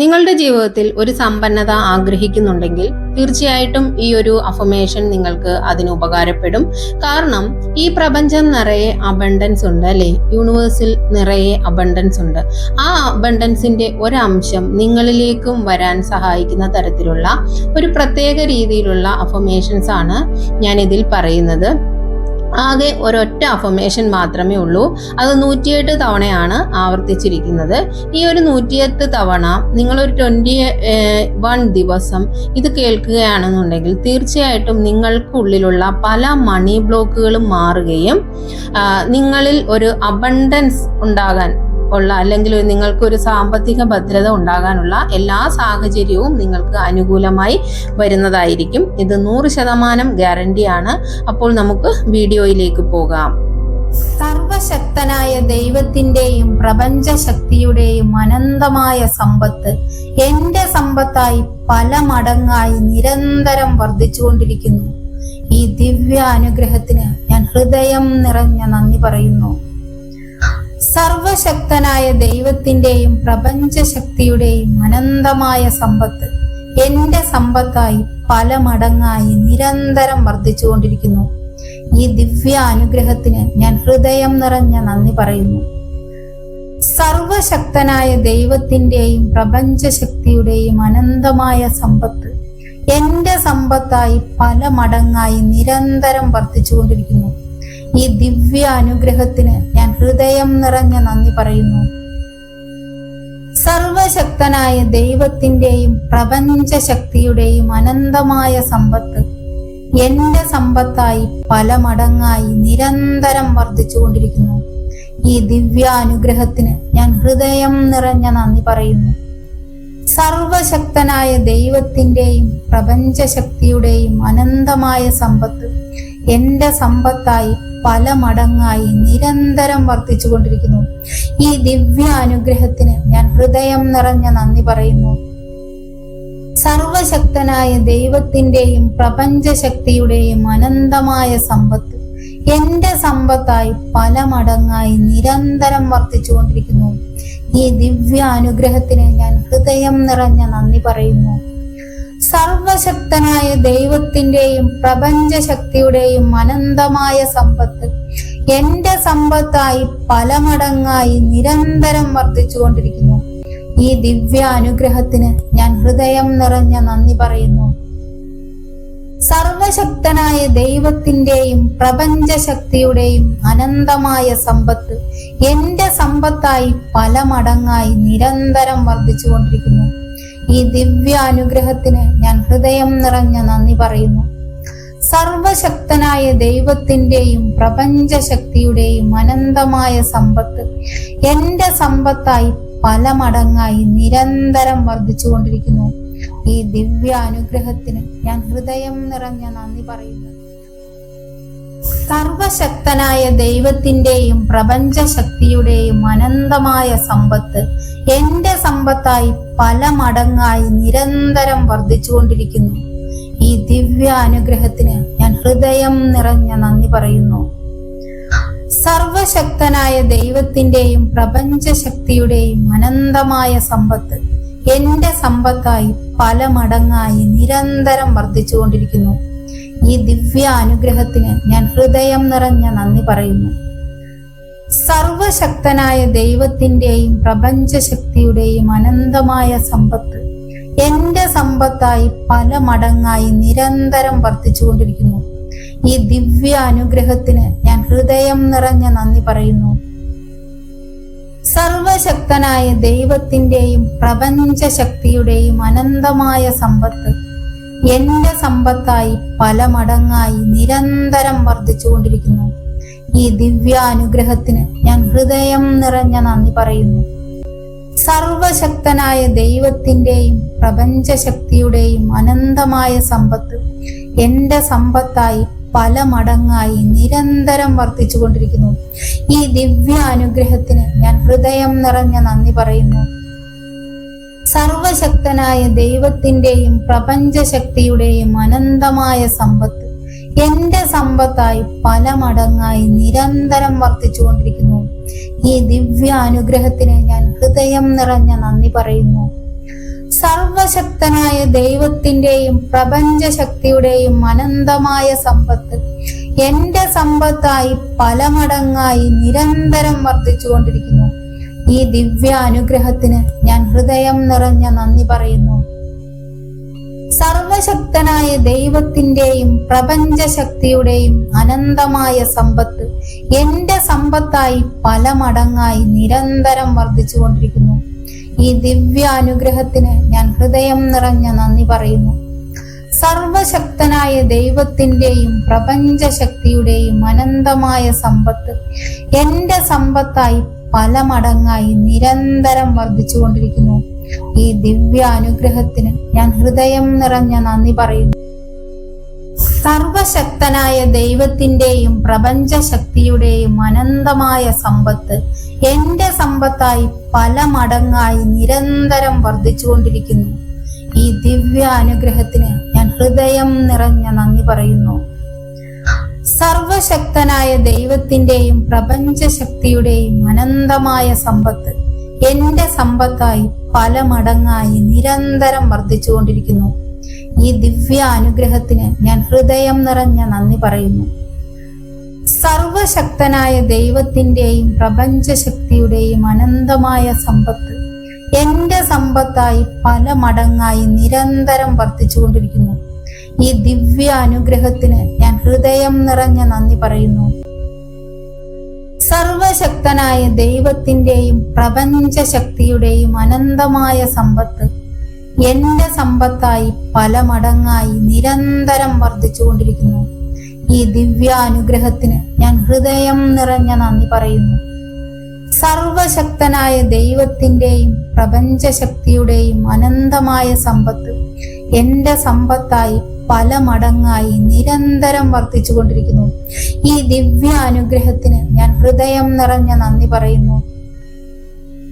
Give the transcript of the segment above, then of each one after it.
നിങ്ങളുടെ ജീവിതത്തിൽ ഒരു സമ്പന്നത ആഗ്രഹിക്കുന്നുണ്ടെങ്കിൽ തീർച്ചയായിട്ടും ഈ ഒരു അഫർമേഷൻ നിങ്ങൾക്ക് അതിന് ഉപകാരപ്പെടും. കാരണം ഈ പ്രപഞ്ചം നിറയെ അബണ്ടൻസ് ഉണ്ട് അല്ലെ? യൂണിവേഴ്സിൽ നിറയെ അബണ്ടൻസ് ഉണ്ട്. ആ അബണ്ടൻസിന്റെ ഒരംശം നിങ്ങളിലേക്കും വരാൻ സഹായിക്കുന്ന തരത്തിലുള്ള ഒരു പ്രത്യേക രീതിയിലുള്ള അഫർമേഷൻസ് ആണ് ഞാൻ ഇതിൽ പറയുന്നത്. ആകെ ഒരൊറ്റ അഫമേഷൻ മാത്രമേ ഉള്ളൂ. അത് നൂറ്റിയെട്ട് തവണയാണ് ആവർത്തിച്ചിരിക്കുന്നത്. ഈ ഒരു നൂറ്റിയെട്ട് തവണ നിങ്ങളൊരു ട്വന്റി വൺ ദിവസം ഇത് കേൾക്കുകയാണെന്നുണ്ടെങ്കിൽ തീർച്ചയായിട്ടും നിങ്ങൾക്കുള്ളിലുള്ള പല മണി ബ്ലോക്കുകളും മാറുകയും നിങ്ങളിൽ ഒരു അബണ്ടൻസ് ഉണ്ടാകാൻ ഉള്ള അല്ലെങ്കിൽ നിങ്ങൾക്ക് ഒരു സാമ്പത്തിക ഭദ്രത ഉണ്ടാകാനുള്ള എല്ലാ സാഹചര്യവും നിങ്ങൾക്ക് അനുകൂലമായി വരുന്നതായിരിക്കും. ഇത് നൂറ് ശതമാനം ഗ്യാരണ്ടിയാണ് അപ്പോൾ നമുക്ക് വീഡിയോയിലേക്ക് പോകാം. സർവശക്തനായ ദൈവത്തിന്റെയും പ്രപഞ്ചശക്തിയുടെയും അനന്തമായ സമ്പത്ത് എന്റെ സമ്പത്തായി പല മടങ്ങായി നിരന്തരം വർദ്ധിച്ചുകൊണ്ടിരിക്കുന്നു. ഈ ദിവ്യ അനുഗ്രഹത്തിന് ഞാൻ ഹൃദയം നിറഞ്ഞ നന്ദി പറയുന്നു. സർവശക്തനായ ദൈവത്തിന്റെയും പ്രപഞ്ചശക്തിയുടെയും അനന്തമായ സമ്പത്ത്. എന്റെ സമ്പത്തായി പല മടങ്ങായി നിരന്തരം വർദ്ധിച്ചുകൊണ്ടിരിക്കുന്നു. ഈ ദിവ്യ അനുഗ്രഹത്തിന് ഞാൻ ഹൃദയം നിറഞ്ഞ നന്ദി പറയുന്നു. സർവശക്തനായ ദൈവത്തിന്റെയും പ്രപഞ്ചശക്തിയുടെയും അനന്തമായ സമ്പത്ത്. എന്റെ സമ്പത്തായി പല മടങ്ങായി നിരന്തരം വർദ്ധിച്ചുകൊണ്ടിരിക്കുന്നു. ഈ ദിവ്യ അനുഗ്രഹത്തിന് ഞാൻ ഹൃദയം നിറഞ്ഞ നന്ദി പറയുന്നു. സർവശക്തനായ ദൈവത്തിന്റെയും പ്രപഞ്ച ശക്തിയുടെയും അനന്തമായ സമ്പത്ത് എന്റെ സമ്പത്തായി പല മടങ്ങായി നിരന്തരം വർദ്ധിച്ചുകൊണ്ടിരിക്കുന്നു. ഈ ദിവ്യ അനുഗ്രഹത്തിന് ഞാൻ ഹൃദയം നിറഞ്ഞ നന്ദി പറയുന്നു. സർവശക്തനായ ദൈവത്തിന്റെയും പ്രപഞ്ച ശക്തിയുടെയും അനന്തമായ സമ്പത്ത് എന്റെ സമ്പത്തായി പല മടങ്ങായി നിരന്തരം വർദ്ധിച്ചു കൊണ്ടിരിക്കുന്നു. ഈ ദിവ്യ അനുഗ്രഹത്തിന് ഞാൻ ഹൃദയം നിറഞ്ഞ നന്ദി പറയുന്നു. സർവശക്തനായ ദൈവത്തിന്റെയും പ്രപഞ്ചശക്തിയുടെയും അനന്തമായ സമ്പത്ത് എന്റെ സമ്പത്തായി പല മടങ്ങായി നിരന്തരം വർദ്ധിച്ചു കൊണ്ടിരിക്കുന്നു. ഈ ദിവ്യ അനുഗ്രഹത്തിന് ഞാൻ ഹൃദയം നിറഞ്ഞ നന്ദി പറയുന്നു. സർവശക്തനായ ദൈവത്തിന്റെയും പ്രപഞ്ചശക്തിയുടെയും അനന്തമായ സമ്പത്ത്. എന്റെ സമ്പത്തായി പല മടങ്ങായി നിരന്തരം വർദ്ധിച്ചുകൊണ്ടിരിക്കുന്നു. ഈ ദിവ്യ അനുഗ്രഹത്തിന് ഞാൻ ഹൃദയം നിറഞ്ഞ നന്ദി പറയുന്നു. സർവശക്തനായ ദൈവത്തിന്റെയും പ്രപഞ്ചശക്തിയുടെയും അനന്തമായ സമ്പത്ത് എന്റെ സമ്പത്തായി പല മടങ്ങായി നിരന്തരം വർദ്ധിച്ചുകൊണ്ടിരിക്കുന്നു. ഈ ദിവ്യ അനുഗ്രഹത്തിന് ഞാൻ ഹൃദയം നിറഞ്ഞ നന്ദി പറയുന്നു. സർവശക്തനായ ദൈവത്തിന്റെയും പ്രപഞ്ചശക്തിയുടെയും അനന്തമായ സമ്പത്ത് എന്റെ സമ്പത്തായി പല മടങ്ങായി നിരന്തരം വർദ്ധിച്ചുകൊണ്ടിരിക്കുന്നു ഈ ദിവ്യ അനുഗ്രഹത്തിന് ഞാൻ ഹൃദയം നിറഞ്ഞ നന്ദി പറയുന്നു. സർവശക്തനായ ദൈവത്തിന്റെയും പ്രപഞ്ചശക്തിയുടെയും അനന്തമായ സമ്പത്ത് എന്റെ സമ്പത്തായി പല മടങ്ങായി നിരന്തരം വർദ്ധിച്ചുകൊണ്ടിരിക്കുന്നു. ഈ ദിവ്യ അനുഗ്രഹത്തിന് ഞാൻ ഹൃദയം നിറഞ്ഞ നന്ദി പറയുന്നു. സർവശക്തനായ ദൈവത്തിന്റെയും പ്രപഞ്ച ശക്തിയുടെയും അനന്തമായ സമ്പത്ത് എന്റെ സമ്പത്തായി പല മടങ്ങായി നിരന്തരം വർദ്ധിച്ചുകൊണ്ടിരിക്കുന്നു. ഈ ദിവ്യ അനുഗ്രഹത്തിന് ഞാൻ ഹൃദയം നിറഞ്ഞ നന്ദി പറയുന്നു. സർവശക്തനായ ദൈവത്തിന്റെയും പ്രപഞ്ചശക്തിയുടെയും അനന്തമായ സമ്പത്ത്. എന്റെ സമ്പത്തായി പല മടങ്ങായി നിരന്തരം വർദ്ധിച്ചുകൊണ്ടിരിക്കുന്നു. ഈ ദിവ്യ അനുഗ്രഹത്തിന് ഞാൻ ഹൃദയം നിറഞ്ഞ നന്ദി പറയുന്നു. സർവശക്തനായ ദൈവത്തിന്റെയും പ്രപഞ്ചശക്തിയുടെയും അനന്തമായ സമ്പത്ത് എന്റെ സമ്പത്തായി പല മടങ്ങായി നിരന്തരം വർദ്ധിച്ചുകൊണ്ടിരിക്കുന്നു. ഈ ദിവ്യാനുഗ്രഹത്തിന് ഞാൻ ഹൃദയം നിറഞ്ഞ നന്ദി പറയുന്നു. സർവശക്തനായ ദൈവത്തിന്റെയും പ്രപഞ്ചശക്തിയുടെയും അനന്തമായ സമ്പത്ത് എന്റെ സമ്പത്തായി പല മടങ്ങായി നിരന്തരം വർദ്ധിച്ചു കൊണ്ടിരിക്കുന്നു. ഈ ദിവ്യ അനുഗ്രഹത്തിന് ഞാൻ ഹൃദയം നിറഞ്ഞ നന്ദി പറയുന്നു. സർവശക്തനായ ദൈവത്തിന്റെയും പ്രപഞ്ചശക്തിയുടെയും അനന്തമായ സമ്പത്ത് എന്റെ സമ്പത്തായി പല മടങ്ങായി നിരന്തരം വർദ്ധിച്ചുകൊണ്ടിരിക്കുന്നു ഈ ദിവ്യ അനുഗ്രഹത്തിന് ഞാൻ ഹൃദയം നിറഞ്ഞ നന്ദി പറയുന്നു. സർവശക്തനായ ദൈവത്തിന്റെയും പ്രപഞ്ച ശക്തിയുടെയും അനന്തമായ സമ്പത്ത് എന്റെ സമ്പത്തായി പല മടങ്ങായി നിരന്തരം വർദ്ധിച്ചുകൊണ്ടിരിക്കുന്നു ഈ ദിവ്യ അനുഗ്രഹത്തിന് ഞാൻ ഹൃദയം നിറഞ്ഞ നന്ദി പറയുന്നു. സർവശക്തനായ ദൈവത്തിന്റെയും പ്രപഞ്ചശക്തിയുടെയും അനന്തമായ സമ്പത്ത് എന്റെ സമ്പത്തായി പല മടങ്ങായി നിരന്തരം വർദ്ധിച്ചുകൊണ്ടിരിക്കുന്നു. ഈ ദിവ്യ അനുഗ്രഹത്തിന് ഞാൻ ഹൃദയം നിറഞ്ഞ നന്ദി പറയുന്നു. സർവശക്തനായ ദൈവത്തിന്റെയും പ്രപഞ്ചശക്തിയുടെയും അനന്തമായ സമ്പത്ത് എന്റെ സമ്പത്തായി പല മടങ്ങായി നിരന്തരം വർദ്ധിച്ചുകൊണ്ടിരിക്കുന്നു. ഈ ദിവ്യ അനുഗ്രഹത്തിന് ഞാൻ ഹൃദയം നിറഞ്ഞ നന്ദി പറയുന്നു. സർവശക്തനായ ദൈവത്തിന്റെയും പ്രപഞ്ച ശക്തിയുടെയും അനന്തമായ സമ്പത്ത് എന്റെ സമ്പത്തായി പല മടങ്ങായി നിരന്തരം വർദ്ധിച്ചുകൊണ്ടിരിക്കുന്നു. ഈ ദിവ്യ അനുഗ്രഹത്തിന് ഞാൻ ഹൃദയം നിറഞ്ഞ നന്ദി പറയുന്നു. സർവശക്തനായ ദൈവത്തിന്റെയും പ്രപഞ്ച ശക്തിയുടെയും അനന്തമായ സമ്പത്ത് എന്റെ സമ്പത്തായി പല മടങ്ങായി നിരന്തരം വർദ്ധിച്ചുകൊണ്ടിരിക്കുന്നു. ഈ ദിവ്യ അനുഗ്രഹത്തിന് ഞാൻ ഹൃദയം നിറഞ്ഞ നന്ദി പറയുന്നു. സർവശക്തനായ ദൈവത്തിന്റെയും പ്രപഞ്ചശക്തിയുടെയും അനന്തമായ സമ്പത്ത് എന്റെ സമ്പത്തായി പല മടങ്ങായി നിരന്തരം വർദ്ധിച്ചുകൊണ്ടിരിക്കുന്നു. ഈ ദിവ്യ അനുഗ്രഹത്തിന് ഞാൻ ഹൃദയം നിറഞ്ഞ നന്ദി പറയുന്നു. സർവശക്തനായ ദൈവത്തിന്റെയും പ്രപഞ്ചശക്തിയുടെയും അനന്തമായ സമ്പത്ത് എന്റെ സമ്പത്തായി പല മടങ്ങായി നിരന്തരം വർദ്ധിച്ചുകൊണ്ടിരിക്കുന്നു. ഈ ദിവ്യാനുഗ്രഹത്തിന് ഞാൻ ഹൃദയം നിറഞ്ഞ നന്ദി പറയുന്നു. സർവശക്തനായ ദൈവത്തിന്റെയും പ്രപഞ്ചശക്തിയുടെയും അനന്തമായ സമ്പത്ത് എന്റെ സമ്പത്തായി പല മടങ്ങായി നിരന്തരം വർദ്ധിച്ചുകൊണ്ടിരിക്കുന്നു. ഈ ദിവ്യ അനുഗ്രഹത്തിന് ഞാൻ ഹൃദയം നിറഞ്ഞ നന്ദി പറയുന്നു.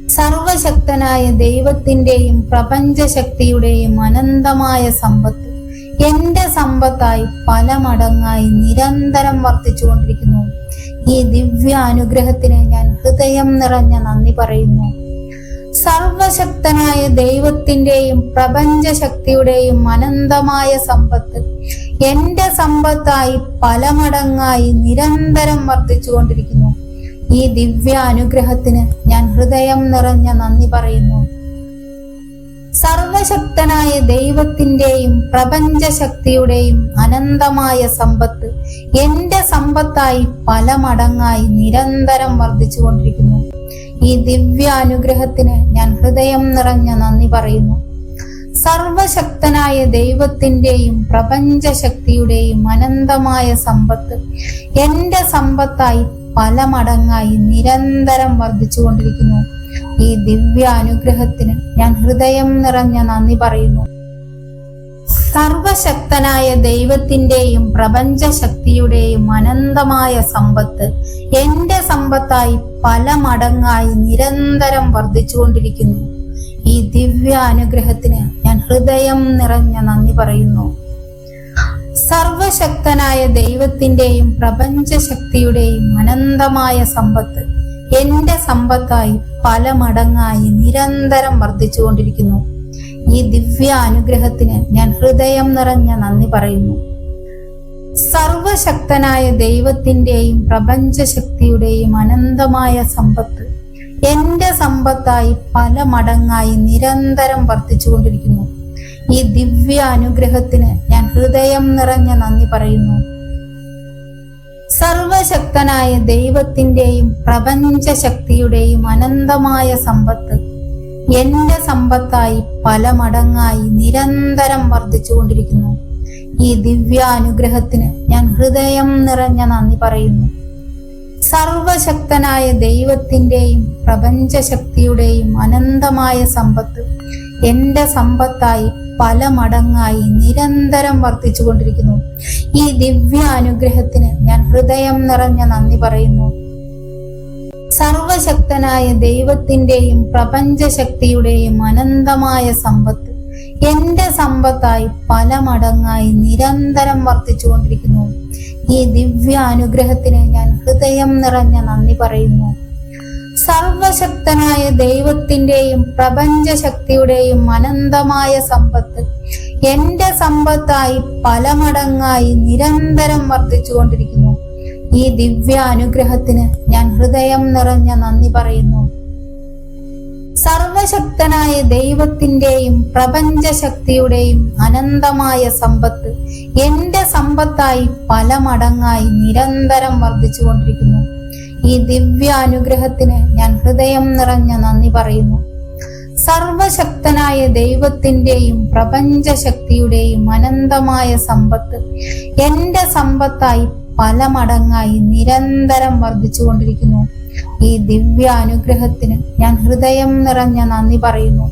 സർവശക്തനായ ദൈവത്തിന്റെയും പ്രപഞ്ചശക്തിയുടെയും അനന്തമായ സമ്പത്ത് എന്റെ സമ്പത്തായി പല മടങ്ങായി നിരന്തരം വർദ്ധിച്ചുകൊണ്ടിരിക്കുന്നു. ഈ ദിവ്യ അനുഗ്രഹത്തിന് ഞാൻ ഹൃദയം നിറഞ്ഞ നന്ദി പറയുന്നു. സർവശക്തനായ ദൈവത്തിന്റെയും പ്രപഞ്ചശക്തിയുടെയും അനന്തമായ സമ്പത്ത് എന്റെ സമ്പത്തായി പല മടങ്ങായി നിരന്തരം വർദ്ധിച്ചുകൊണ്ടിരിക്കുന്നു. ഈ ദിവ്യ അനുഗ്രഹത്തിന് ഞാൻ ഹൃദയം നിറഞ്ഞ നന്ദി പറയുന്നു. സർവശക്തനായ ദൈവത്തിന്റെയും പ്രപഞ്ചശക്തിയുടെയും അനന്തമായ സമ്പത്ത് എന്റെ സമ്പത്തായി പല മടങ്ങായി നിരന്തരം വർദ്ധിച്ചുകൊണ്ടിരിക്കുന്നു. ഈ ദിവ്യ അനുഗ്രഹത്തിന് ഞാൻ ഹൃദയം നിറഞ്ഞ നന്ദി പറയുന്നു. സർവശക്തനായ ദൈവത്തിന്റെയും പ്രപഞ്ചശക്തിയുടെയും അനന്തമായ സമ്പത്ത് എന്റെ സമ്പത്തായി പല മടങ്ങായി നിരന്തരം വർദ്ധിച്ചുകൊണ്ടിരിക്കുന്നു ഈ ദിവ്യ അനുഗ്രഹത്തിന് ഞാൻ ഹൃദയം നിറഞ്ഞ നന്ദി പറയുന്നു. സർവശക്തനായ ദൈവത്തിന്റെയും പ്രപഞ്ചശക്തിയുടെയും അനന്തമായ സമ്പത്ത് എന്റെ സമ്പത്തായി പല മടങ്ങായി നിരന്തരം വർദ്ധിച്ചുകൊണ്ടിരിക്കുന്നു. ഈ ദിവ്യ അനുഗ്രഹത്തിന് ഞാൻ ഹൃദയം നിറഞ്ഞ നന്ദി പറയുന്നു. സർവശക്തനായ ദൈവത്തിന്റെയും പ്രപഞ്ചശക്തിയുടെയും അനന്തമായ സമ്പത്ത് എന്റെ സമ്പത്തായി പല മടങ്ങായി നിരന്തരം വർദ്ധിച്ചുകൊണ്ടിരിക്കുന്നു. ഈ ദിവ്യ അനുഗ്രഹത്തിന് ഞാൻ ഹൃദയം നിറഞ്ഞ നന്ദി പറയുന്നു. സർവശക്തനായ ദൈവത്തിന്റെയും പ്രപഞ്ചശക്തിയുടെയും അനന്തമായ സമ്പത്ത്. എന്റെ സമ്പത്തായി പല മടങ്ങായി നിരന്തരം വർദ്ധിച്ചുകൊണ്ടിരിക്കുന്നു ഈ ദിവ്യ അനുഗ്രഹത്തിന് ഞാൻ ഹൃദയം നിറഞ്ഞ നന്ദി പറയുന്നു. സർവശക്തനായ ദൈവത്തിന്റെയും പ്രപഞ്ചശക്തിയുടെയും അനന്തമായ സമ്പത്ത് എന്റെ സമ്പത്തായി പല മടങ്ങായി നിരന്തരം വർദ്ധിച്ചുകൊണ്ടിരിക്കുന്നു ഈ ദിവ്യ അനുഗ്രഹത്തിന് ഞാൻ ഹൃദയം നിറഞ്ഞ നന്ദി പറയുന്നു. സർവശക്തനായ ദൈവത്തിന്റെയും പ്രപഞ്ചശക്തിയുടെയും അനന്തമായ സമ്പത്ത് എന്റെ സമ്പത്തായി പല മടങ്ങായി നിരന്തരം വർദ്ധിച്ചുകൊണ്ടിരിക്കുന്നു. ഈ ദിവ്യ അനുഗ്രഹത്തിന് ഞാൻ ഹൃദയം നിറഞ്ഞ നന്ദി പറയുന്നു. സർവശക്തനായ ദൈവത്തിന്റെയും പ്രപഞ്ചശക്തിയുടെയും അനന്തമായ സമ്പത്ത് എന്റെ സമ്പത്തായി പല മടങ്ങായി നിരന്തരം വർദ്ധിച്ചുകൊണ്ടിരിക്കുന്നു ഈ ദിവ്യ അനുഗ്രഹത്തിന് ഞാൻ ഹൃദയം നിറഞ്ഞ നന്ദി പറയുന്നു. സർവശക്തനായ ദൈവത്തിന്റെയും പ്രപഞ്ച ശക്തിയുടെയും അനന്തമായ സമ്പത്ത് എന്റെ സമ്പത്തായി പല മടങ്ങായി നിരന്തരം വർദ്ധിച്ചുകൊണ്ടിരിക്കുന്നു ഈ ദിവ്യ അനുഗ്രഹത്തിന് ഞാൻ ഹൃദയം നിറഞ്ഞ നന്ദി പറയുന്നു. സർവശക്തനായ ദൈവത്തിന്റെയും പ്രപഞ്ചശക്തിയുടെയും അനന്തമായ സമ്പത്ത് എന്റെ സമ്പത്തായി പല മടങ്ങായി നിരന്തരം വർദ്ധിച്ചുകൊണ്ടിരിക്കുന്നു. ഈ ദിവ്യ അനുഗ്രഹത്തിന് ഞാൻ ഹൃദയം നിറഞ്ഞ നന്ദി പറയുന്നു. സർവശക്തനായ ദൈവത്തിന്റെയും പ്രപഞ്ചശക്തിയുടെയും അനന്തമായ സമ്പത്ത് എന്റെ സമ്പത്തായി പല മടങ്ങായി നിരന്തരം വർദ്ധിച്ചുകൊണ്ടിരിക്കുന്നു. ഈ ദിവ്യ അനുഗ്രഹത്തിന് ഞാൻ ഹൃദയം നിറഞ്ഞ നന്ദി പറയുന്നു.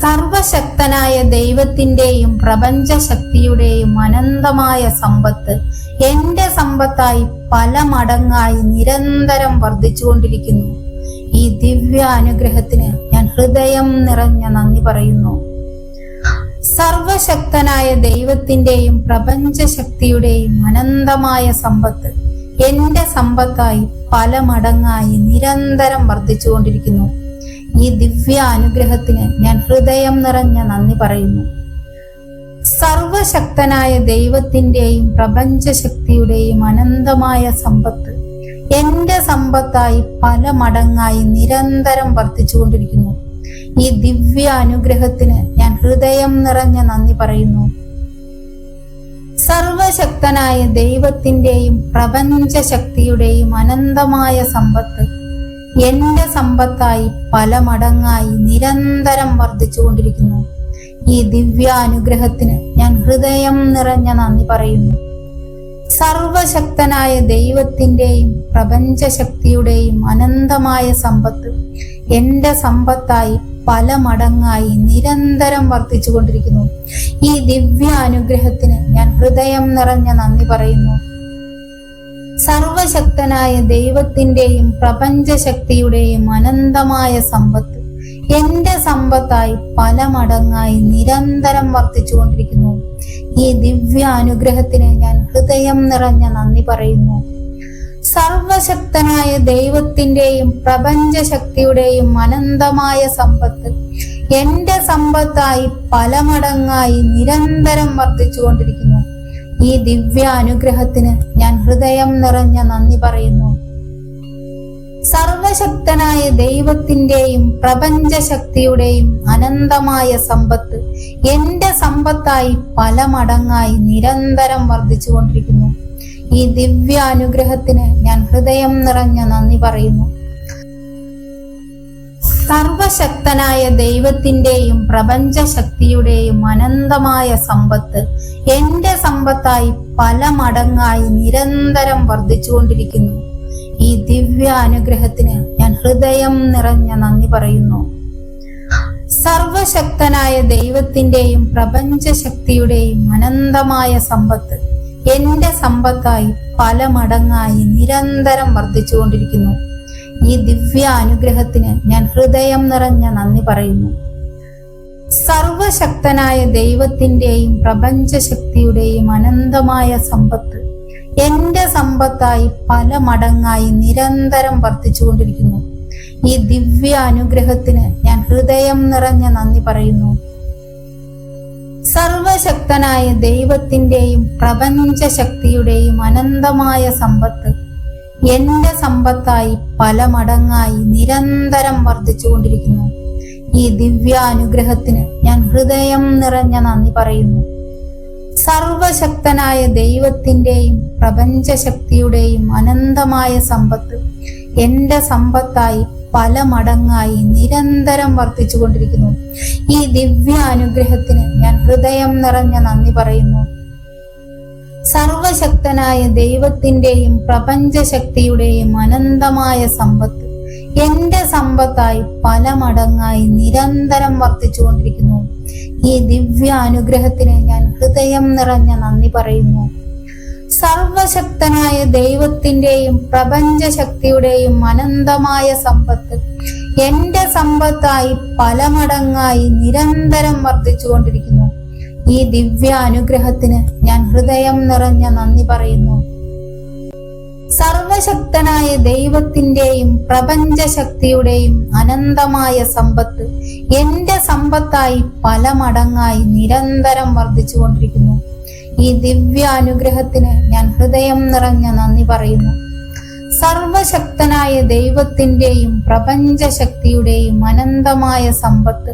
സർവശക്തനായ ദൈവത്തിന്റെയും പ്രപഞ്ച ശക്തിയുടെയും അനന്തമായ സമ്പത്ത് എന്റെ സമ്പത്തായി പല മടങ്ങായി നിരന്തരം വർദ്ധിച്ചുകൊണ്ടിരിക്കുന്നു. ഈ ദിവ്യ അനുഗ്രഹത്തിന് ഞാൻ ഹൃദയം നിറഞ്ഞ നന്ദി പറയുന്നു. സർവശക്തനായ ദൈവത്തിന്റെയും പ്രപഞ്ച ശക്തിയുടെയും അനന്തമായ സമ്പത്ത് എന്റെ സമ്പത്തായി പല മടങ്ങായി നിരന്തരം വർദ്ധിച്ചുകൊണ്ടിരിക്കുന്നു. ഈ ദിവ്യ അനുഗ്രഹത്തിന് ഞാൻ ഹൃദയം നിറഞ്ഞ നന്ദി പറയുന്നു. സർവശക്തനായ ദൈവത്തിന്റെയും പ്രപഞ്ചശക്തിയുടെയും അനന്തമായ സമ്പത്ത് എന്റെ സമ്പത്തായി പല മടങ്ങായി നിരന്തരം വർദ്ധിച്ചുകൊണ്ടിരിക്കുന്നു. ഈ ദിവ്യ അനുഗ്രഹത്തിന് ഞാൻ ഹൃദയം നിറഞ്ഞ നന്ദി പറയുന്നു. സർവശക്തനായ ദൈവത്തിന്റെയും പ്രപഞ്ചശക്തിയുടെയും അനന്തമായ സമ്പത്ത് എന്റെ സമ്പത്തായി പല മടങ്ങായി നിരന്തരം വർദ്ധിച്ചുകൊണ്ടിരിക്കുന്നു. ഈ ദിവ്യാനുഗ്രഹത്തിന് ഞാൻ ഹൃദയം നിറഞ്ഞ നന്ദി പറയുന്നു. സർവശക്തനായ ദൈവത്തിന്റെയും പ്രപഞ്ചശക്തിയുടെയും അനന്തമായ സമ്പത്ത് എന്റെ സമ്പത്തായി പല മടങ്ങായി നിരന്തരം വർദ്ധിച്ചുകൊണ്ടിരിക്കുന്നു ഈ ദിവ്യ അനുഗ്രഹത്തിന് ഞാൻ ഹൃദയം നിറഞ്ഞ നന്ദി പറയുന്നു. സർവശക്തനായ ദൈവത്തിന്റെയും പ്രപഞ്ചശക്തിയുടെയും അനന്തമായ സമ്പത്ത് എന്റെ സമ്പത്തായി പല മടങ്ങായി നിരന്തരം വർദ്ധിച്ചുകൊണ്ടിരിക്കുന്നു ഈ ദിവ്യ അനുഗ്രഹത്തിന് ഞാൻ ഹൃദയം നിറഞ്ഞ നന്ദി പറയുന്നു. സർവശക്തനായ ദൈവത്തിന്റെയും പ്രപഞ്ചശക്തിയുടെയും അനന്തമായ സമ്പത്ത്. എന്റെ സമ്പത്തായി പല മടങ്ങായി നിരന്തരം വർദ്ധിച്ചുകൊണ്ടിരിക്കുന്നു. ഈ ദിവ്യ അനുഗ്രഹത്തിന് ഞാൻ ഹൃദയം നിറഞ്ഞ നന്ദി പറയുന്നു. സർവശക്തനായ ദൈവത്തിന്റെയും പ്രപഞ്ചശക്തിയുടെയും അനന്തമായ സമ്പത്ത് എന്റെ സമ്പത്തായി പല മടങ്ങായി നിരന്തരം വർദ്ധിച്ചുകൊണ്ടിരിക്കുന്നു. ഈ ദിവ്യ അനുഗ്രഹത്തിന് ഞാൻ ഹൃദയം നിറഞ്ഞ നന്ദി പറയുന്നു. സർവശക്തനായ ദൈവത്തിന്റെയും പ്രപഞ്ച ശക്തിയുടെയും അനന്തമായ സമ്പത്ത് എന്റെ സമ്പത്തായി പല മടങ്ങായി നിരന്തരം വർദ്ധിച്ചുകൊണ്ടിരിക്കുന്നു. ഈ ദിവ്യ അനുഗ്രഹത്തിന് ഞാൻ ഹൃദയം നിറഞ്ഞ നന്ദി പറയുന്നു. സർവശക്തനായ ദൈവത്തിന്റെയും പ്രപഞ്ച ശക്തിയുടെയും അനന്തമായ സമ്പത്ത് എന്റെ സമ്പത്തായി പല മടങ്ങായി നിരന്തരം വർദ്ധിച്ചുകൊണ്ടിരിക്കുന്നു. ഈ ദിവ്യ അനുഗ്രഹത്തിന് ഞാൻ ഹൃദയം നിറഞ്ഞ നന്ദി പറയുന്നു. സർവശക്തനായ ദൈവത്തിന്റെയും പ്രപഞ്ചശക്തിയുടെയും അനന്തമായ സമ്പത്ത് എന്റെ സമ്പത്തായി പല മടങ്ങായി നിരന്തരം വർദ്ധിച്ചുകൊണ്ടിരിക്കുന്നു. ഈ ദിവ്യ അനുഗ്രഹത്തിന് ഞാൻ ഹൃദയം നിറഞ്ഞ നന്ദി പറയുന്നു. സർവശക്തനായ ദൈവത്തിന്റെയും പ്രപഞ്ചശക്തിയുടെയും അനന്തമായ സമ്പത്ത് എന്റെ സമ്പത്തായി പല മടങ്ങായി നിരന്തരം വർദ്ധിച്ചുകൊണ്ടിരിക്കുന്നു. ഈ ദിവ്യാനുഗ്രഹത്തിന് ഞാൻ ഹൃദയം നിറഞ്ഞ നന്ദി പറയുന്നു. സർവശക്തനായ ദൈവത്തിന്റെയും പ്രപഞ്ചശക്തിയുടെയും അനന്തമായ സമ്പത്ത് എന്റെ സമ്പത്തായി പല മടങ്ങായി നിരന്തരം വർദ്ധിച്ചുകൊണ്ടിരിക്കുന്നു ഈ ദിവ്യ അനുഗ്രഹത്തിന് ഞാൻ ഹൃദയം നിറഞ്ഞ നന്ദി പറയുന്നു. സർവശക്തനായ ദൈവത്തിന്റെയും പ്രപഞ്ചശക്തിയുടെയും അനന്തമായ സമ്പത്ത് എന്റെ സമ്പത്തായി പല മടങ്ങായി നിരന്തരം വർദ്ധിച്ചുകൊണ്ടിരിക്കുന്നു ഈ ദിവ്യ അനുഗ്രഹത്തിന് ഞാൻ ഹൃദയം നിറഞ്ഞ നന്ദി പറയുന്നു. സർവശക്തനായ ദൈവത്തിന്റെയും പ്രപഞ്ചശക്തിയുടെയും അനന്തമായ സമ്പത്ത്. എന്റെ സമ്പത്തായി പല മടങ്ങായി നിരന്തരം വർദ്ധിച്ചുകൊണ്ടിരിക്കുന്നു. ഈ ദിവ്യ അനുഗ്രഹത്തിന് ഞാൻ ഹൃദയം നിറഞ്ഞ നന്ദി പറയുന്നു. സർവശക്തനായ ദൈവത്തിന്റെയും പ്രപഞ്ചശക്തിയുടെയും അനന്തമായ സമ്പത്ത് എന്റെ സമ്പത്തായി പല മടങ്ങായി നിരന്തരം വർദ്ധിച്ചുകൊണ്ടിരിക്കുന്നു. ഈ ദിവ്യ അനുഗ്രഹത്തിന് ഞാൻ ഹൃദയം നിറഞ്ഞ നന്ദി പറയുന്നു. സർവശക്തനായ ദൈവത്തിന്റെയും പ്രപഞ്ചശക്തിയുടെയും അനന്തമായ സമ്പത്ത്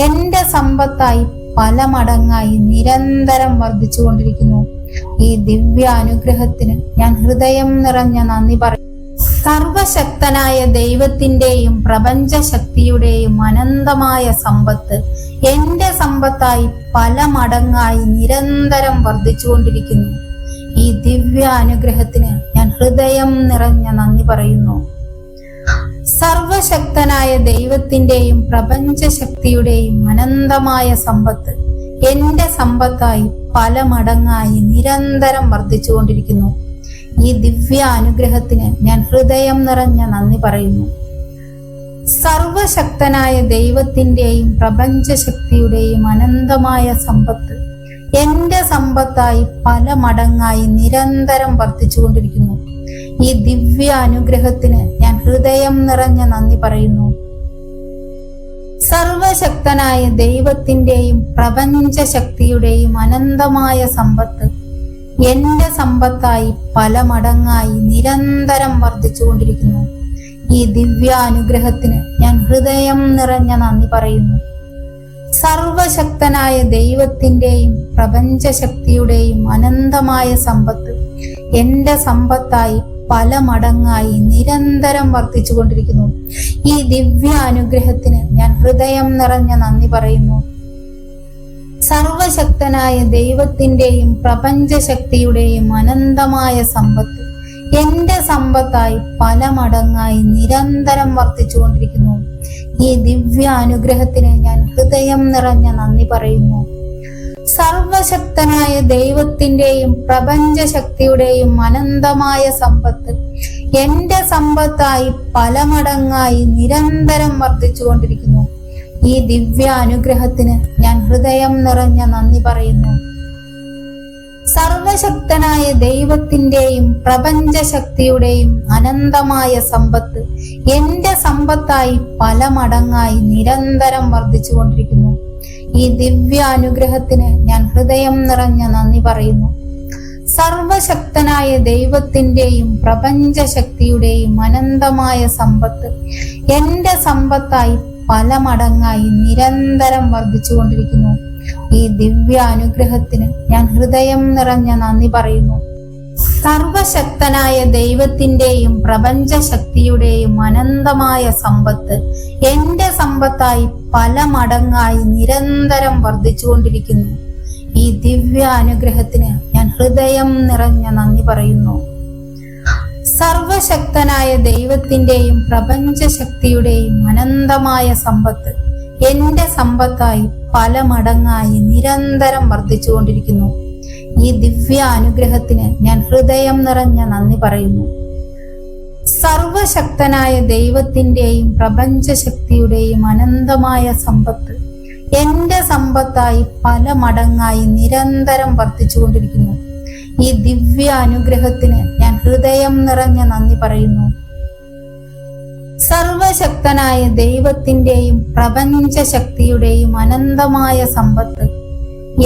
എന്റെ സമ്പത്തായി പല മടങ്ങായി നിരന്തരം വർദ്ധിച്ചുകൊണ്ടിരിക്കുന്നു. ഈ ദിവ്യ അനുഗ്രഹത്തിന് ഞാൻ ഹൃദയം നിറഞ്ഞ നന്ദി പറയും സർവശക്തനായ ദൈവത്തിന്റെയും പ്രപഞ്ചശക്തിയുടെയും അനന്തമായ സമ്പത്ത് എന്റെ സമ്പത്തായി പല മടങ്ങായി നിരന്തരം വർദ്ധിച്ചുകൊണ്ടിരിക്കുന്നു. ഈ ദിവ്യ അനുഗ്രഹത്തിന് ഞാൻ ഹൃദയം നിറഞ്ഞ നന്ദി പറയുന്നു. സർവശക്തനായ ദൈവത്തിന്റെയും പ്രപഞ്ചശക്തിയുടെയും അനന്തമായ സമ്പത്ത് എന്റെ സമ്പത്തായി പല മടങ്ങായി നിരന്തരം വർദ്ധിച്ചുകൊണ്ടിരിക്കുന്നു. ഈ ദിവ്യ അനുഗ്രഹത്തിന് ഞാൻ ഹൃദയം നിറഞ്ഞ നന്ദി പറയുന്നു. സർവശക്തനായ ദൈവത്തിന്റെയും പ്രപഞ്ചശക്തിയുടെയും അനന്തമായ സമ്പത്ത് എന്റെ സമ്പത്തായി പല മടങ്ങായി നിരന്തരം വർദ്ധിച്ചുകൊണ്ടിരിക്കുന്നു ഈ ദിവ്യ അനുഗ്രഹത്തിന് ഞാൻ ഹൃദയം നിറഞ്ഞ നന്ദി പറയുന്നു. സർവശക്തനായ ദൈവത്തിന്റെയും പ്രപഞ്ചശക്തിയുടെയും അനന്തമായ സമ്പത്ത് എന്റെ സമ്പത്തായി പല മടങ്ങായി നിരന്തരം വർദ്ധിച്ചുകൊണ്ടിരിക്കുന്നു. ഈ ദിവ്യാനുഗ്രഹത്തിന് ഞാൻ ഹൃദയം നിറഞ്ഞ നന്ദി പറയുന്നു. സർവശക്തനായ ദൈവത്തിന്റെയും പ്രപഞ്ചശക്തിയുടെയും അനന്തമായ സമ്പത്ത് എന്റെ സമ്പത്തായി പല മടങ്ങായി നിരന്തരം വർദ്ധിച്ചുകൊണ്ടിരിക്കുന്നു. ഈ ദിവ്യ അനുഗ്രഹത്തിന് ഞാൻ ഹൃദയം നിറഞ്ഞ നന്ദി പറയുന്നു. സർവശക്തനായ ദൈവത്തിന്റെയും പ്രപഞ്ചശക്തിയുടെയും അനന്തമായ സമ്പത്ത്. എന്റെ സമ്പത്തായി പല മടങ്ങായി നിരന്തരം വർദ്ധിച്ചുകൊണ്ടിരിക്കുന്നു ഈ ദിവ്യ അനുഗ്രഹത്തിന് ഞാൻ ഹൃദയം നിറഞ്ഞ നന്ദി പറയുന്നു. സർവശക്തനായ ദൈവത്തിന്റെയും പ്രപഞ്ചശക്തിയുടെയും അനന്തമായ സമ്പത്ത് എന്റെ സമ്പത്തായി പല മടങ്ങായി നിരന്തരം വർദ്ധിച്ചുകൊണ്ടിരിക്കുന്നു ഈ ദിവ്യ അനുഗ്രഹത്തിന് ഞാൻ ഹൃദയം നിറഞ്ഞ നന്ദി പറയുന്നു. സർവശക്തനായ ദൈവത്തിന്റെയും പ്രപഞ്ചശക്തിയുടെയും അനന്തമായ സമ്പത്ത് എന്റെ സമ്പത്തായി പല മടങ്ങായി നിരന്തരം വർദ്ധിച്ചുകൊണ്ടിരിക്കുന്നു. ഈ ദിവ്യ അനുഗ്രഹത്തിന് ഞാൻ ഹൃദയം നിറഞ്ഞ നന്ദി പറയുന്നു. സർവശക്തനായ ദൈവത്തിന്റെയും പ്രപഞ്ചശക്തിയുടെയും അനന്തമായ സമ്പത്ത് എന്റെ സമ്പത്തായി പല മടങ്ങായി നിരന്തരം വർദ്ധിച്ചുകൊണ്ടിരിക്കുന്നു. ഈ ദിവ്യ അനുഗ്രഹത്തിന് ഞാൻ ഹൃദയം നിറഞ്ഞ നന്ദി പറയുന്നു. സർവശക്തനായ ദൈവത്തിന്റെയും പ്രപഞ്ചശക്തിയുടെയും അനന്തമായ സമ്പത്ത് എന്റെ സമ്പത്തായി പല മടങ്ങായി നിരന്തരം വർദ്ധിച്ചുകൊണ്ടിരിക്കുന്നു. ഈ ദിവ്യ അനുഗ്രഹത്തിന് ഞാൻ ഹൃദയം നിറഞ്ഞ നന്ദി പറയുന്നു. സർവശക്തനായ ദൈവത്തിന്റെയും പ്രപഞ്ചശക്തിയുടെയും അനന്തമായ സമ്പത്ത് എന്റെ സമ്പത്തായി പല മടങ്ങായി നിരന്തരം വർദ്ധിച്ചുകൊണ്ടിരിക്കുന്നു. ഈ ദിവ്യ അനുഗ്രഹത്തിന് ഞാൻ ഹൃദയം നിറഞ്ഞ നന്ദി പറയുന്നു. സർവശക്തനായ ദൈവത്തിന്റെയും പ്രപഞ്ചശക്തിയുടെയും അനന്തമായ സമ്പത്ത് എന്റെ സമ്പത്തായി പല മടങ്ങായി നിരന്തരം വർദ്ധിച്ചുകൊണ്ടിരിക്കുന്നു. ഈ ദിവ്യ അനുഗ്രഹത്തിന് ഞാൻ ഹൃദയം നിറഞ്ഞ നന്ദി പറയുന്നു. സർവശക്തനായ ദൈവത്തിന്റെയും പ്രപഞ്ച ശക്തിയുടെയും അനന്തമായ സമ്പത്ത്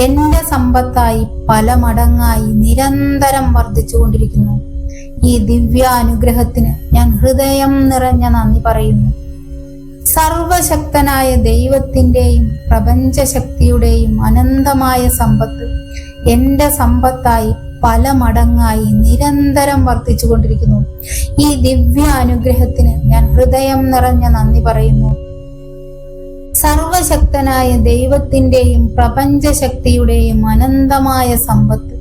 എന്റെ സമ്പത്തായി പല മടങ്ങായി നിരന്തരം വർദ്ധിച്ചുകൊണ്ടിരിക്കുന്നു. ഈ ദിവ്യ അനുഗ്രഹത്തിന് ഞാൻ ഹൃദയം നിറഞ്ഞ നന്ദി പറയുന്നു. സർവശക്തനായ ദൈവത്തിന്റെയും പ്രപഞ്ചശക്തിയുടെയും അനന്തമായ സമ്പത്ത് എന്റെ സമ്പത്തായി പല മടങ്ങായി നിരന്തരം വർദ്ധിച്ചു കൊണ്ടിരിക്കുന്നു ഈ ദിവ്യ അനുഗ്രഹത്തിന് ഞാൻ ഹൃദയം നിറഞ്ഞ നന്ദി പറയുന്നു. സർവശക്തനായ ദൈവത്തിന്റെയും പ്രപഞ്ചശക്തിയുടെയും അനന്തമായ സമ്പത്ത്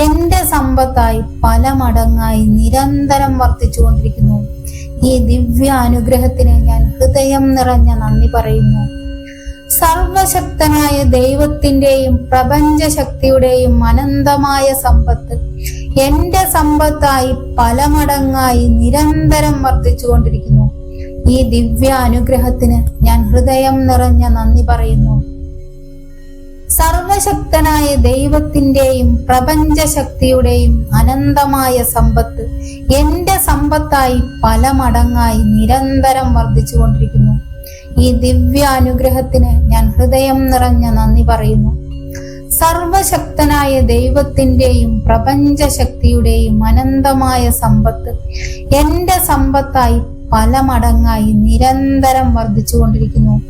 എന്റെ സമ്പത്തായി പല മടങ്ങായി നിരന്തരം വർദ്ധിച്ചുകൊണ്ടിരിക്കുന്നു. ഈ ദിവ്യ അനുഗ്രഹത്തിന് ഞാൻ ഹൃദയം നിറഞ്ഞ നന്ദി പറയുന്നു. സർവശക്തനായ ദൈവത്തിന്റെയും പ്രപഞ്ചശക്തിയുടെയും അനന്തമായ സമ്പത്ത് എന്റെ സമ്പത്തായി പല മടങ്ങായി നിരന്തരം വർദ്ധിച്ചുകൊണ്ടിരിക്കുന്നു. ഈ ദിവ്യ അനുഗ്രഹത്തിന് ഞാൻ ഹൃദയം നിറഞ്ഞ നന്ദി പറയുന്നു. സർവശക്തനായ ദൈവത്തിന്റെയും പ്രപഞ്ചശക്തിയുടെയും അനന്തമായ സമ്പത്ത് എന്റെ സമ്പത്തായി പല മടങ്ങായി നിരന്തരം വർദ്ധിച്ചുകൊണ്ടിരിക്കുന്നു. ഈ ദിവ്യ അനുഗ്രഹത്തിന് ഞാൻ ഹൃദയം നിറഞ്ഞ നന്ദി പറയുന്നു. സർവശക്തനായ ദൈവത്തിന്റെയും പ്രപഞ്ചശക്തിയുടെയും അനന്തമായ സമ്പത്ത് എന്റെ സമ്പത്തായി പല മടങ്ങായി നിരന്തരം വർദ്ധിച്ചുകൊണ്ടിരിക്കുന്നു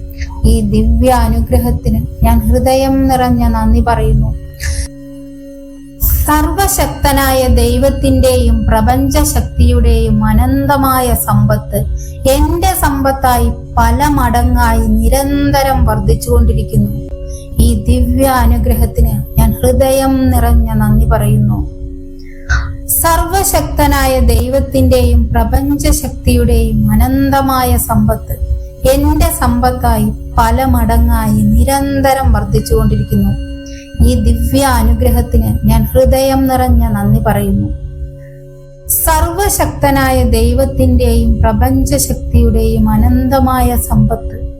ഈ ദിവ്യ അനുഗ്രഹത്തിന് ഞാൻ ഹൃദയം നിറഞ്ഞ നന്ദി പറയുന്നു. സർവശക്തനായ ദൈവത്തിന്റെയും പ്രപഞ്ചശക്തിയുടെയും അനന്തമായ സമ്പത്ത് എന്റെ സമ്പത്തായി പല മടങ്ങായി നിരന്തരം വർദ്ധിച്ചുകൊണ്ടിരിക്കുന്നു. ഈ ദിവ്യ അനുഗ്രഹത്തിന് ഞാൻ ഹൃദയം നിറഞ്ഞ നന്ദി പറയുന്നു. സർവശക്തനായ ദൈവത്തിന്റെയും പ്രപഞ്ചശക്തിയുടെയും അനന്തമായ സമ്പത്ത് എന്റെ സമ്പത്തായി പല മടങ്ങായി നിരന്തരം വർദ്ധിച്ചുകൊണ്ടിരിക്കുന്നു. ഈ ദിവ്യ അനുഗ്രഹത്തിന് ഞാൻ ഹൃദയം നിറഞ്ഞ നന്ദി പറയുന്നു. സർവശക്തനായ ദൈവത്തിന്റെയും പ്രപഞ്ചശക്തിയുടെയും അനന്തമായ സമ്പത്ത്.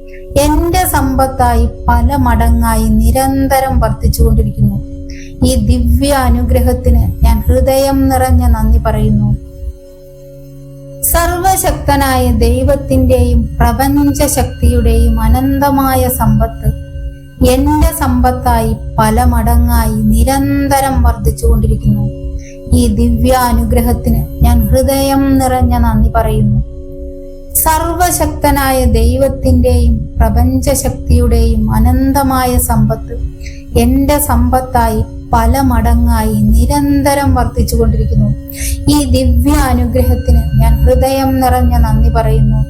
എന്റെ സമ്പത്തായി പല മടങ്ങായി നിരന്തരം വർദ്ധിച്ചുകൊണ്ടിരിക്കുന്നു ഈ ദിവ്യ അനുഗ്രഹത്തിന് ഞാൻ ഹൃദയം നിറഞ്ഞ നന്ദി പറയുന്നു. സർവശക്തനായ ദൈവത്തിന്റെയും പ്രപഞ്ചശക്തിയുടെയും അനന്തമായ സമ്പത്ത് എന്റെ സമ്പത്തായി പല മടങ്ങായി നിരന്തരം വർദ്ധിച്ചുകൊണ്ടിരിക്കുന്നു ഈ ദിവ്യ അനുഗ്രഹത്തിന് ഞാൻ ഹൃദയം നിറഞ്ഞ നന്ദി പറയുന്നു. സർവശക്തനായ ദൈവത്തിന്റെയും പ്രപഞ്ചശക്തിയുടെയും അനന്തമായ സമ്പത്ത് എന്റെ സമ്പത്തായി പല മടങ്ങായി നിരന്തരം വർദ്ധിച്ചു കൊണ്ടിരിക്കുന്നു. ഈ ദിവ്യ അനുഗ്രഹത്തിന് ഞാൻ ഹൃദയം നിറഞ്ഞ നന്ദി പറയുന്നു.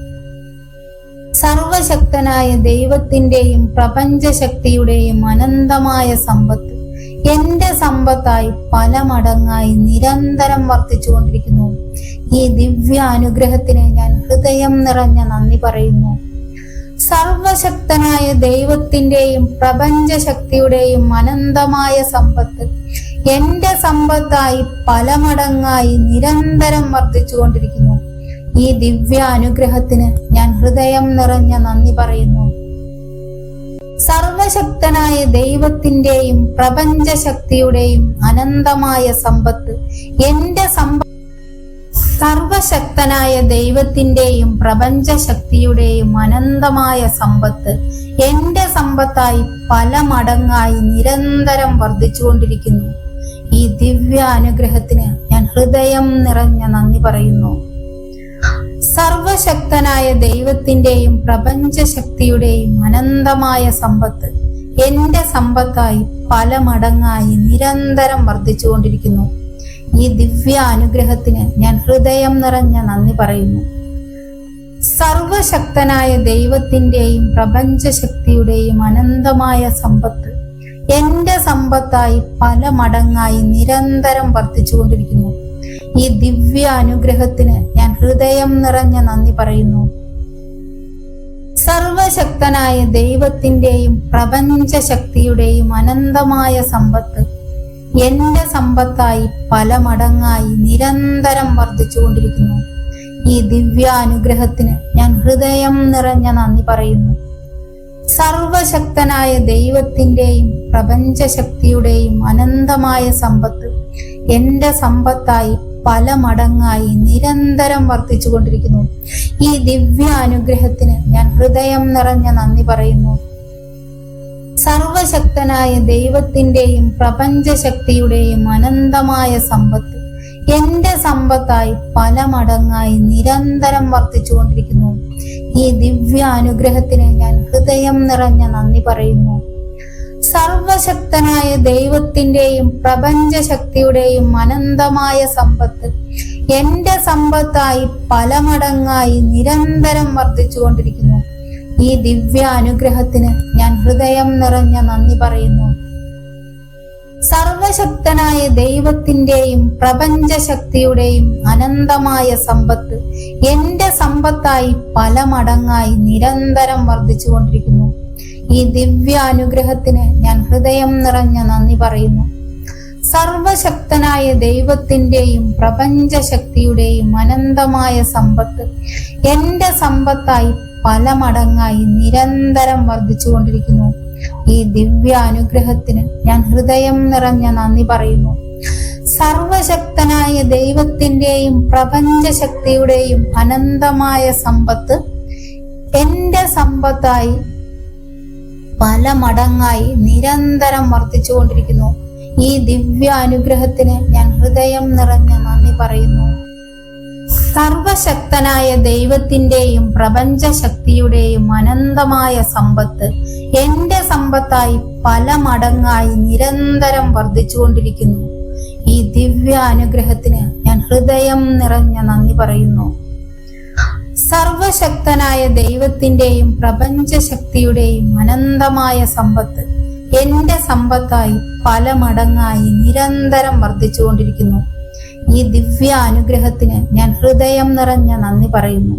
സർവശക്തനായ ദൈവത്തിന്റെയും പ്രപഞ്ചശക്തിയുടെയും അനന്തമായ സമ്പത്ത് എന്റെ സമ്പത്തായി പല മടങ്ങായി നിരന്തരം വർദ്ധിച്ചുകൊണ്ടിരിക്കുന്നു ഈ ദിവ്യ അനുഗ്രഹത്തിന് ഞാൻ ഹൃദയം നിറഞ്ഞ നന്ദി പറയുന്നു. സർവശക്തനായ ദൈവത്തിന്റെയും പ്രപഞ്ചശക്തിയുടെയും അനന്തമായ സമ്പത്ത് എന്റെ സമ്പത്തായി പല മടങ്ങായി നിരന്തരം വർദ്ധിച്ചുകൊണ്ടിരിക്കുന്നു ഈ ദിവ്യ അനുഗ്രഹത്തിന് ഞാൻ ഹൃദയം നിറഞ്ഞ നന്ദി പറയുന്നു. സർവശക്തനായ ദൈവത്തിന്റെയും പ്രപഞ്ചശക്തിയുടെയും അനന്തമായ സമ്പത്ത് എന്റെ സമ്പ സർവശക്തനായ ദൈവത്തിന്റെയും പ്രപഞ്ചശക്തിയുടെയും അനന്തമായ സമ്പത്ത് എന്റെ സമ്പത്തായി പല മടങ്ങായി നിരന്തരം വർദ്ധിച്ചുകൊണ്ടിരിക്കുന്നു. ഈ ദിവ്യ അനുഗ്രഹത്തിന് ഞാൻ ഹൃദയം നിറഞ്ഞ നന്ദി പറയുന്നു. സർവശക്തനായ ദൈവത്തിന്റെയും പ്രപഞ്ചശക്തിയുടെയും അനന്തമായ സമ്പത്ത് എന്റെ സമ്പത്തായി പല മടങ്ങായി നിരന്തരം വർദ്ധിച്ചുകൊണ്ടിരിക്കുന്നു. ഈ ദിവ്യ അനുഗ്രഹത്തിന് ഞാൻ ഹൃദയം നിറഞ്ഞ നന്ദി പറയുന്നു. സർവശക്തനായ ദൈവത്തിന്റെയും പ്രപഞ്ചശക്തിയുടെയും അനന്തമായ സമ്പത്ത് എന്റെ സമ്പത്തായി പല മടങ്ങായി നിരന്തരം വർദ്ധിച്ചുകൊണ്ടിരിക്കുന്നു. ഈ ദിവ്യ അനുഗ്രഹത്തിന് ഞാൻ ഹൃദയം നിറഞ്ഞ നന്ദി പറയുന്നു. സർവശക്തനായ ദൈവത്തിന്റെയും പ്രപഞ്ചശക്തിയുടെയും അനന്തമായ സമ്പത്ത് എന്റെ സമ്പത്തായി പല മടങ്ങായി നിരന്തരം വർദ്ധിച്ചുകൊണ്ടിരിക്കുന്നു. ഈ ദിവ്യ അനുഗ്രഹത്തിന് ഞാൻ ഹൃദയം നിറഞ്ഞ നന്ദി പറയുന്നു. സർവശക്തനായ ദൈവത്തിന്റെയും പ്രപഞ്ചശക്തിയുടെയും അനന്തമായ സമ്പത്ത് എന്റെ സമ്പത്തായി പല മടങ്ങായി നിരന്തരം വർദ്ധിച്ചുകൊണ്ടിരിക്കുന്നു. ഈ ദിവ്യ അനുഗ്രഹത്തിന് ഞാൻ ഹൃദയം നിറഞ്ഞ നന്ദി പറയുന്നു. സർവശക്തനായ ദൈവത്തിന്റെയും പ്രപഞ്ചശക്തിയുടെയും അനന്തമായ സമ്പത്ത് എന്റെ സമ്പത്തായി പല മടങ്ങായി നിരന്തരം വർദ്ധിച്ചുകൊണ്ടിരിക്കുന്നു. ഈ ദിവ്യ അനുഗ്രഹത്തിന് ഞാൻ ഹൃദയം നിറഞ്ഞ നന്ദി പറയുന്നു. സർവശക്തനായ ദൈവത്തിന്റെയും പ്രപഞ്ചശക്തിയുടെയും അനന്തമായ സമ്പത്ത്. എന്റെ സമ്പത്തായി പല മടങ്ങായി നിരന്തരം വർദ്ധിച്ചുകൊണ്ടിരിക്കുന്നു. ഈ ദിവ്യ അനുഗ്രഹത്തിന് ഞാൻ ഹൃദയം നിറഞ്ഞ നന്ദി പറയുന്നു. സർവശക്തനായ ദൈവത്തിന്റെയും പ്രപഞ്ചശക്തിയുടെയും അനന്തമായ സമ്പത്ത് എന്റെ സമ്പത്തായി പല മടങ്ങായി നിരന്തരം വർദ്ധിച്ചുകൊണ്ടിരിക്കുന്നു. ഈ ദിവ്യ അനുഗ്രഹത്തിന് ഞാൻ ഹൃദയം നിറഞ്ഞ നന്ദി പറയുന്നു. സർവശക്തനായ ദൈവത്തിന്റെയും പ്രപഞ്ചശക്തിയുടെയും അനന്തമായ സമ്പത്ത് എന്റെ സമ്പത്തായി പല മടങ്ങായി നിരന്തരം വർദ്ധിച്ചുകൊണ്ടിരിക്കുന്നു. ഈ ദിവ്യ അനുഗ്രഹത്തിന് ഞാൻ ഹൃദയം നിറഞ്ഞ നന്ദി പറയുന്നു. സർവശക്തനായ ദൈവത്തിന്റെയും പ്രപഞ്ചശക്തിയുടെയും അനന്തമായ സമ്പത്ത് എന്റെ സമ്പത്തായി പല മടങ്ങായി നിരന്തരം വർദ്ധിച്ചുകൊണ്ടിരിക്കുന്നു ഈ ദിവ്യ അനുഗ്രഹത്തിന് ഞാൻ ഹൃദയം നിറഞ്ഞ നന്ദി പറയുന്നു. സർവശക്തനായ ദൈവത്തിന്റെയും പ്രപഞ്ചശക്തിയുടെയും അനന്തമായ സമ്പത്ത് എന്റെ സമ്പത്തായി പല മടങ്ങായി നിരന്തരം വർദ്ധിച്ചുകൊണ്ടിരിക്കുന്നു. ഈ ദിവ്യ അനുഗ്രഹത്തിന് ഞാൻ ഹൃദയം നിറഞ്ഞ നന്ദി പറയുന്നു. സർവശക്തനായ ദൈവത്തിന്റെയും പ്രപഞ്ചശക്തിയുടെയും അനന്തമായ സമ്പത്ത്. എന്റെ സമ്പത്തായി പല മടങ്ങായി നിരന്തരം വർദ്ധിച്ചുകൊണ്ടിരിക്കുന്നു. ഈ ദിവ്യ അനുഗ്രഹത്തിന് ഞാൻ ഹൃദയം നിറഞ്ഞ നന്ദി പറയുന്നു.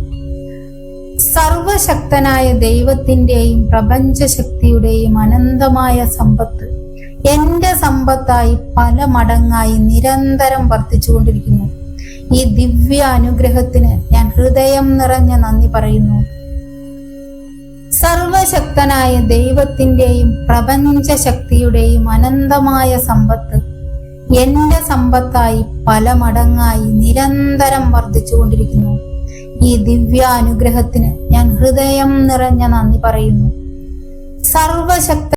സർവശക്തനായ ദൈവത്തിന്റെയും പ്രപഞ്ചശക്തിയുടെയും അനന്തമായ സമ്പത്ത്. എന്റെ സമ്പത്തായി പല മടങ്ങായി നിരന്തരം വർദ്ധിച്ചുകൊണ്ടിരിക്കുന്നു. ഈ ദിവ്യ അനുഗ്രഹത്തിന് ഞാൻ ഹൃദയം നിറഞ്ഞ നന്ദി പറയുന്നു. സർവശക്തനായ ദൈവത്തിന്റെയും പ്രപഞ്ച ശക്തിയുടെയും അനന്തമായ സമ്പത്ത് എന്റെ സമ്പത്തായി പല മടങ്ങായി നിരന്തരം വർദ്ധിച്ചുകൊണ്ടിരിക്കുന്നു. ഈ ദിവ്യ അനുഗ്രഹത്തിന് ഞാൻ ഹൃദയം നിറഞ്ഞ നന്ദി പറയുന്നു. സർവശക്ത